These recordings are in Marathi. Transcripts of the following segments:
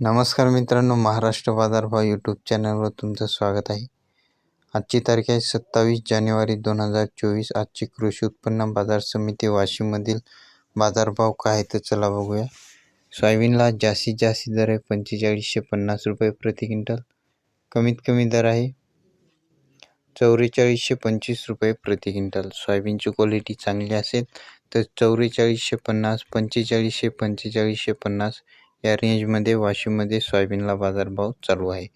नमस्कार मित्रांनो महाराष्ट्र बाजारभाव यूट्यूब चॅनलवर तुमचं स्वागत आहे. आजची तारीख आहे सत्तावीस जानेवारी दोन हजार चोवीस. आजची कृषी उत्पन्न बाजार समिती वाशिममधील बाजारभाव काय आहे तर चला बघूया. सोयाबीनला जास्तीत जास्त दर आहे पंचेचाळीसशे पन्नास रुपये प्रति क्विंटल. कमीत कमी दर आहे चौवेचाळीसशे पंचवीस रुपये प्रति क्विंटल. सोयाबीनची क्वालिटी चांगली असेल तर चौवेचाळीसशे पन्नास पंचेचाळीसशे पंचेचाळीसशे पन्नास या रेंजमध्ये वाशिममध्ये सोयाबीनला बाजारभाव चालू आहे.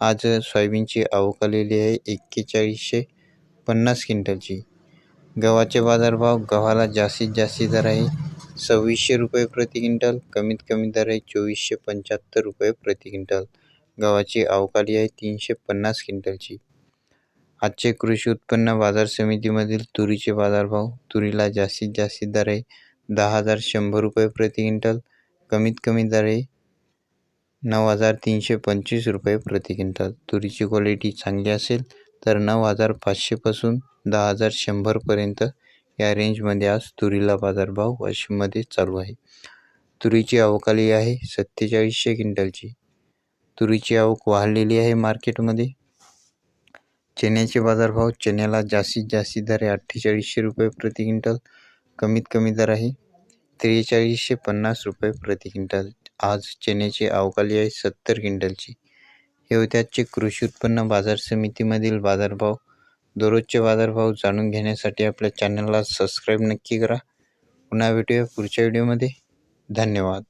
आज सोयाबीनची आवक आलेली आहे एक्केचाळीसशे पन्नास क्विंटलची. गव्हाचे बाजारभाव गव्हाला जास्तीत जास्त दर आहे. सव्वीसशे रुपये प्रति क्विंटल कमीत कमी दर आहे चोवीसशे पंच्याहत्तर रुपये प्रति क्विंटल. गव्हाची अवकाळी आहे तीनशे पन्नास क्विंटलची. आजचे कृषी उत्पन्न बाजार समितीमधील तुरीचे बाजारभाव तुरीला जास्तीत जास्त दर आहे. दहा हजार शंभर रुपये प्रति क्विंटल कमीत कमी दर आहे नऊ हजार तीनशे पंचवीस रुपये प्रति क्विंटल. तुरीची क्वालिटी चांगली असेल तर नऊ हजार पाचशेपासून दहा हजार शंभरपर्यंत या रेंजमध्ये आज तुरीला बाजारभाव वाशिममध्ये चालू आहे. तुरीची अवकाली आहे सत्तेचाळीसशे क्विंटलची. तुरीची आवक वाढलेली आहे मार्केटमध्ये. चण्याचे बाजारभाव चण्याला जास्तीत जास्त दर आहे अठ्ठेचाळीसशे रुपये प्रति क्विंटल. कमीत कमी दर आहे त्रेचाळीसशे पन्नास रुपये प्रति क्विंटल. आज चण्याची अवकाली आहे सत्तर क्विंटलची. हे होत्याचे कृषी उत्पन्न बाजार समितीमधील बाजारभाव. दररोजचे बाजारभाव जाणून घेण्यासाठी आपल्या चॅनलला सबस्क्राईब नक्की करा. पुन्हा भेटूया पुढच्या व्हिडिओमध्ये. धन्यवाद.